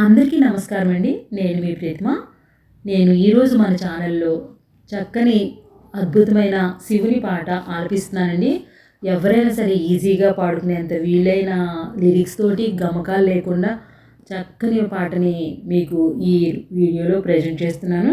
అందరికీ నమస్కారం అండి. నేను మీ ప్రీతిమ. నేను ఈరోజు మన ఛానల్లో చక్కని అద్భుతమైన శివుని పాట ఆలపిస్తున్నానండి. ఎవరైనా సరే ఈజీగా పాడుకునేంత వీలైన లిరిక్స్ తోటి గమకాలు లేకుండా చక్కని పాటని మీకు ఈ వీడియోలో ప్రజెంట్ చేస్తున్నాను.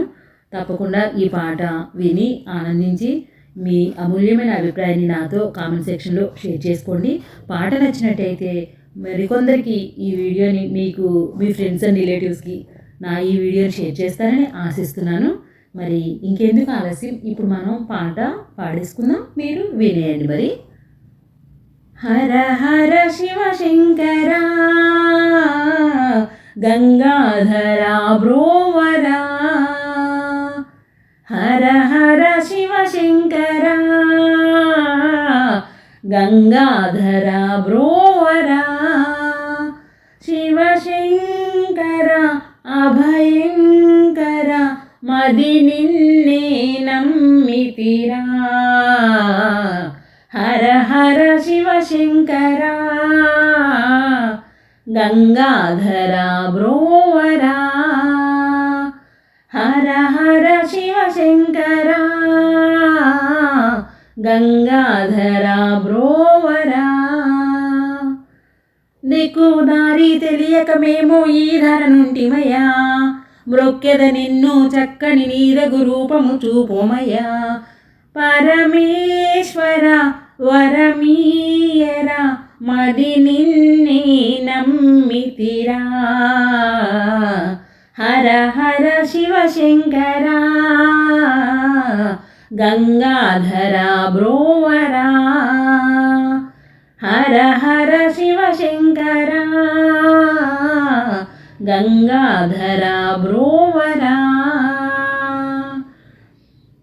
తప్పకుండా ఈ పాట విని ఆనందించి మీ అమూల్యమైన అభిప్రాయాన్ని నాతో కామెంట్ సెక్షన్లో షేర్ చేసుకోండి. పాట నచ్చినట్టయితే మరికొందరికి ఈ వీడియోని మీకు మీ ఫ్రెండ్స్ అండ్ రిలేటివ్స్కి నా ఈ వీడియోని షేర్ చేస్తారని ఆశిస్తున్నాను. మరి ఇంకెందుకు ఆలస్యం? ఇప్పుడు మనం పాట పాడేసుకుందాం. మీరు వినేయండి మరి. హర హర శివ శంకర గంగాధర బ్రోవరా హర హర శివ శంకర గంగాధర బ్రోవరా శివ శంకర అభయంకర మది నిన్నే నమ్మితిరా. హర హర శివ శంకర గంగాధర బ్రోవరా. హర హర శివ నీకు దారి తెలియక మేము ఈ ధర నుంటిమయ్యా మ్రొక్కెద నిన్ను చక్కని నీరగు రూపము చూపుమయ్యా పరమేశ్వర వరమీయర మది నిన్నే నమ్మితిరా హర హర శివ శంకర. గంగాధర బ్రోవరా. హర హర శివ శంకర గంగాధర బ్రోవరా.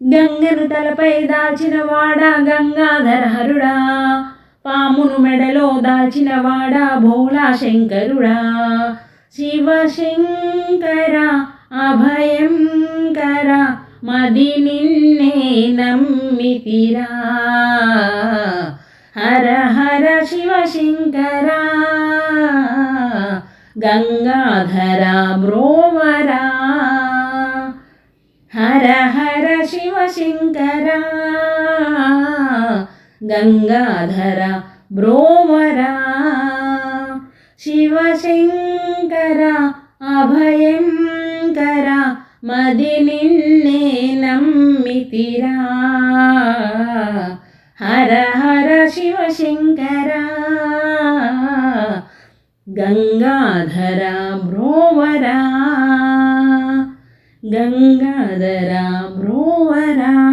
గంగను తలపై దాల్చిన వాడ గంగాధర హరుడా పామును మెడలో దాల్చిన వాడ భోళా శంకరుడా. శివ శంకర అభయంకర మది నిన్నే నమ్మితిరా. శంకరా గంగాధర బ్రోవరా హర హర శివ శంకరా గంగాధర బ్రోవరా శివ శంకర అభయంకర మది నిన్నే నమ్మితిరా हर हर शिवशृङ्गरा गङ्गाधरा ब्रोवरा। गङ्गाधरा ब्रोवरा।